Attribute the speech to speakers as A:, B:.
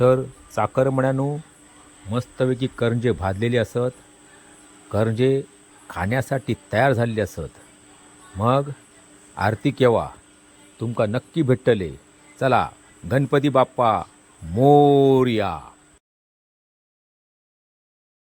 A: तर चाकरमण्यानो मस्तपैकी करंजे भाजलेले असत. करंजे खाण्यासाठी तयार झालेले असत. मग आरती केव्हा? तुमका नक्की भेटतले. चला गणपती बाप्पा मोर्या!